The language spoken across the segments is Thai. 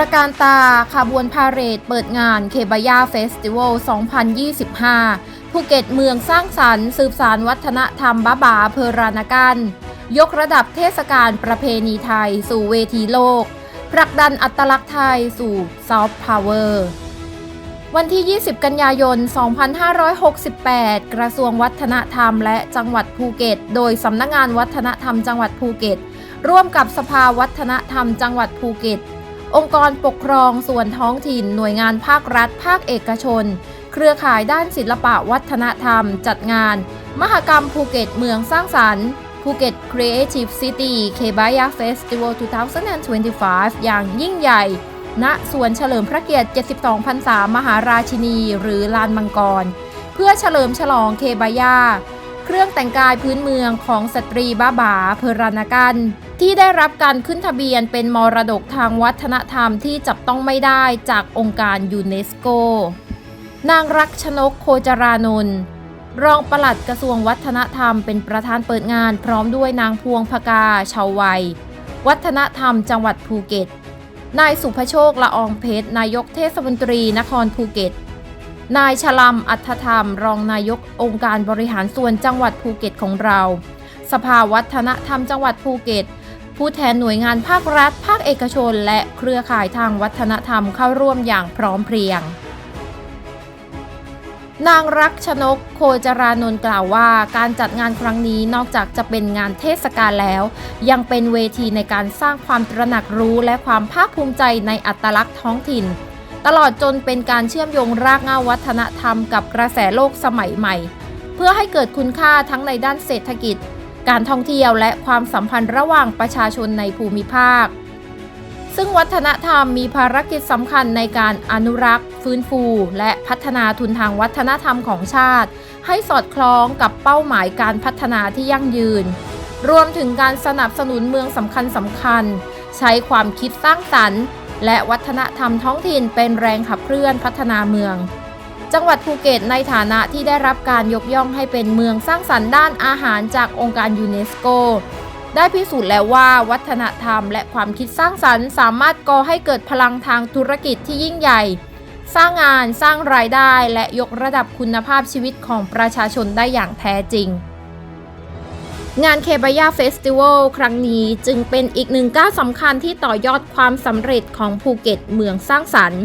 การตาขบวนพาเหรดเปิดงานเคบายาเฟสติวัล 2025 ภูเก็ตเมืองสร้างสรรค์ สืบสารวัฒนธรรมบ้าบาเพรานากันยกระดับเทศกาลประเพณีไทยสู่เวทีโลก ผลักดันอัตลักษณ์ไทยสู่ซอฟต์พาวเวอร์ วันที่ 20 กันยายน 2568 กระทรวงวัฒนธรรมและจังหวัดภูเก็ต โดยสำนักงงานวัฒนธรรมจังหวัดภูเก็ต ร่วมกับสภาวัฒนธรรมจังหวัดภูเก็ต องค์กรปกครองส่วนท้องถิ่น หน่วยงานภาครัฐ ภาคเอกชน เครือข่ายด้านศิลปะวัฒนธรรม จัดงาน มหกรรมภูเก็ตเมืองสร้างสรรค์ภูเก็ต Creative City k e b a y a Festival 2025 อย่างยิ่งใหญ่ ณสวนเฉลิมพระเกียรติ 72พรรษามหาราชินี หรือลานมังกร เพื่อเฉลิมฉลองเคบายา เครื่องแต่งกายพื้นเมืองของสตรีบ้าบาเพรานากันที่ได้รับการขึ้นทะเบียนเป็นมรดกทางวัฒนธรรมที่จับต้องไม่ได้จากองค์การยูเนสโก นางรักชนกโคจรานนท์รองปลัดกระทรวงวัฒนธรรมเป็นประธานเปิดงานพร้อมด้วยนางพวงพกาชาววัย วัฒนธรรมจังหวัดภูเก็ต นายสุภโชคละอองเพชรนายกเทศมนตรีนครภูเก็ต นายชลัมอัธธรรม รองนายกองค์การบริหารส่วนจังหวัดภูเก็ตของเรา สภาวัฒนธรรมจังหวัดภูเก็ต ผู้แทนหน่วยงานภาครัฐ ภาคเอกชน และเครือข่ายทางวัฒนธรรมเข้าร่วมอย่างพร้อมเพรียง นางรักชนกโคจรานนท์กล่าวว่า การจัดงานครั้งนี้นอกจากจะเป็นงานเทศกาลแล้ว ยังเป็นเวทีในการสร้างความตระหนักรู้และความภาคภูมิใจในอัตลักษณ์ท้องถิ่น ตลอดจนเป็นการเชื่อมโยงรากเหง้าวัฒนธรรมกับกระแสโลกสมัยใหม่ เพื่อให้เกิดคุณค่าทั้งในด้านเศรษฐกิจ การท่องเที่ยวและความสัมพันธ์ระหว่างประชาชนในภูมิภาค ซึ่งวัฒนธรรมมีภารกิจสำคัญในการอนุรักษ์ ฟื้นฟู และพัฒนาทุนทางวัฒนธรรมของชาติ ให้สอดคล้องกับเป้าหมายการพัฒนาที่ยั่งยืน รวมถึงการสนับสนุนเมืองสำคัญสำคัญ ใช้ความคิดสร้างสรรค์ และวัฒนธรรมท้องถิ่นเป็นแรงขับเคลื่อนพัฒนาเมือง จังหวัดภูเก็ตในฐานะที่ได้รับการยกย่องให้เป็นเมืองสร้างสรรค์ด้านอาหารจากองค์การยูเนสโก ได้พิสูจน์แล้วว่าวัฒนธรรมและความคิดสร้างสรรค์ สามารถก่อให้เกิดพลังทางธุรกิจที่ยิ่งใหญ่ สร้างงานสร้างรายได้และยกระดับคุณภาพชีวิตของประชาชนได้อย่างแท้จริง งานเคบายาเฟสติวัลครั้งนี้จึงเป็นอีกหนึ่งก้าวสำคัญที่ต่อยอดความสำเร็จของภูเก็ตเมืองสร้างสรรค์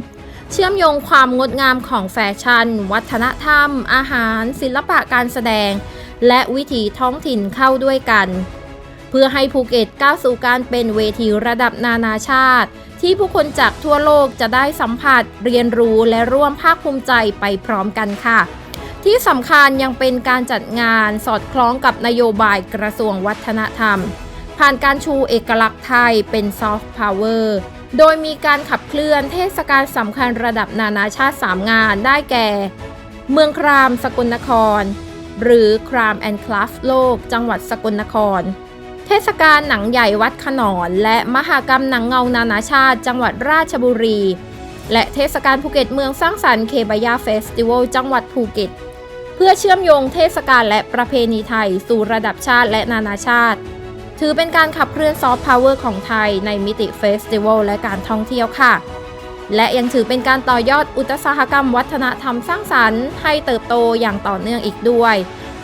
เชื่อมโยงความงดงามของแฟชั่น วัฒนธรรม อาหาร ศิลปะการแสดง และวิถีท้องถิ่นเข้าด้วยกัน เพื่อให้ภูเก็ตก้าวสู่การเป็นเวทีระดับนานาชาติ ที่ผู้คนจากทั่วโลกจะได้สัมผัส เรียนรู้และร่วมภาคภูมิใจไปพร้อมกันค่ะ ที่สำคัญยังเป็นการจัดงานสอดคล้องกับนโยบายกระทรวงวัฒนธรรม ผ่านการชูเอกลักษณ์ไทยเป็นซอฟต์พาวเวอร์โดยมีการขับเคลื่อนเทศกาลสำคัญระดับนานาชาติ 3 งานได้แก่ เมืองครามสกลนคร หรือครามแอนด์คลัฟโลก จังหวัดสกลนคร เทศกาลหนังใหญ่วัดขนอน และมหากรรมหนังเงานานาชาติ จังหวัดราชบุรี และเทศกาลภูเก็ตเมืองสร้างสรรค์เคบายาเฟสติวัลจังหวัดภูเก็ต เพื่อเชื่อมโยงเทศกาลและประเพณีไทย สู่ระดับชาติและนานาชาติ ถือเป็นการขับเคลื่อนซอฟต์พาวเวอร์ของไทยในมิติเฟสติวัลและการท่องเที่ยวค่ะ และยังถือเป็นการต่อยอดอุตสาหกรรมวัฒนธรรมสร้างสรรค์ ให้เติบโตอย่างต่อเนื่องอีกด้วย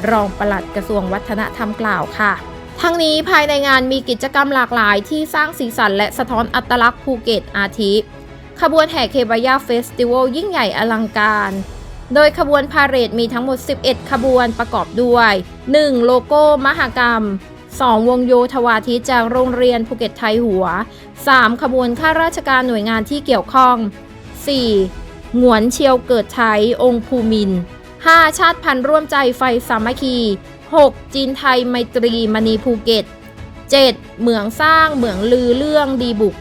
รองปลัดกระทรวงวัฒนธรรมกล่าวค่ะทั้งนี้ภายในงานมีกิจกรรมหลากหลายที่สร้างสีสันและสะท้อนอัตลักษณ์ภูเก็ตอาทิ ขบวนแห่เคบายาเฟสติวัลยิ่งใหญ่อลังการ โดยขบวนพาเหรดมีทั้งหมด 11 ขบวนประกอบด้วย 1. โลโก้ มหกรรม 2. วงโยธวาทิจากโรงเรียนภูเก็ตไทยหัว 3. ขบวนข้าราชการหน่วยงานที่เกี่ยวข้อง 4. หงวนเชียวเกิดไทยองค์ภูมิน 5. ชาติพันธุ์ร่วมใจไฟสามัคคี 6. จีนไทยไมตรีมณีภูเก็ต 7. เหมืองสร้างเหมืองลือเรื่องดีบุก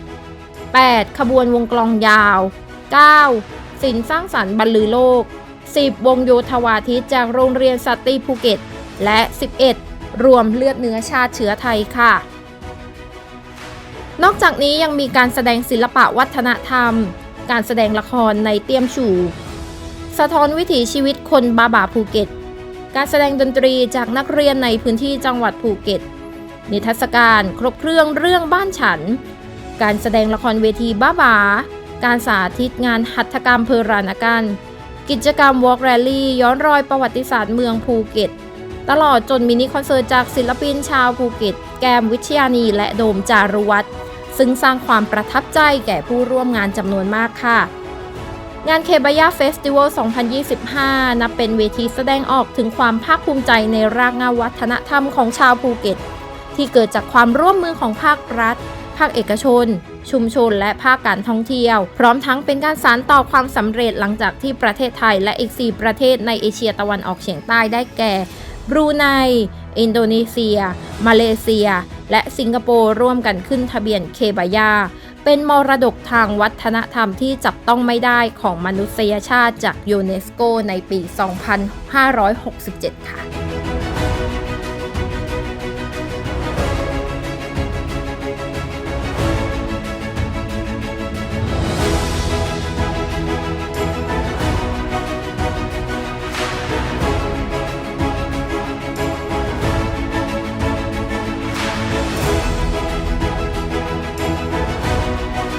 8. ขบวนวงกลองยาว 9. สินสร้างสรรค์บรรลือโลก 10. วงโยธวาทิตจากโรงเรียนสัตรีภูเก็ต และ 11. รวมเลือดเนื้อชาติเชื้อไทยค่ะ นอกจากนี้ยังมีการแสดงศิลปะวัฒนธรรม การแสดงละครในเตียมฉู่สะท้อนวิถีชีวิตคนบาบาภูเก็ต การแสดงดนตรีจากนักเรียนในพื้นที่จังหวัดภูเก็ต นิทรรศการครบเครื่องเรื่องบ้านฉัน การแสดงละครเวทีบ้าบา การสาธิตงานหัตถกรรมเพอรานกัน กิจกรรม Walk Rally ย้อนรอยประวัติศาสตร์เมืองภูเก็ต ตลอดจนมินิคอนเสิร์ตจากศิลปินชาวภูเก็ต แกมวิชยานีและโดมจารุวัฒน์ซึ่งสร้างความประทับใจแก่ผู้ร่วมงานจำนวนมากค่ะ งานเคบายาเฟสติวัล 2025 นับเป็นเวทีแสดงออกถึงความภาคภูมิใจในรากเหง้าวัฒนธรรมของชาวภูเก็ต ที่เกิดจากความร่วมมือของภาครัฐ ภาคเอกชน ชุมชน และภาคการท่องเที่ยว พร้อมทั้งเป็นการสานต่อความสำเร็จหลังจากที่ประเทศไทยและอีก 4 ประเทศในเอเชียตะวันออกเฉียงใต้ได้แก่บรูไน อินโดนีเซีย มาเลเซีย และสิงคโปร์ร่วมกันขึ้นทะเบียนเคบายา เป็นมรดกทางวัฒนธรรมที่จับต้องไม่ได้ของมนุษยชาติจากยูเนสโกในปี 2567 ค่ะ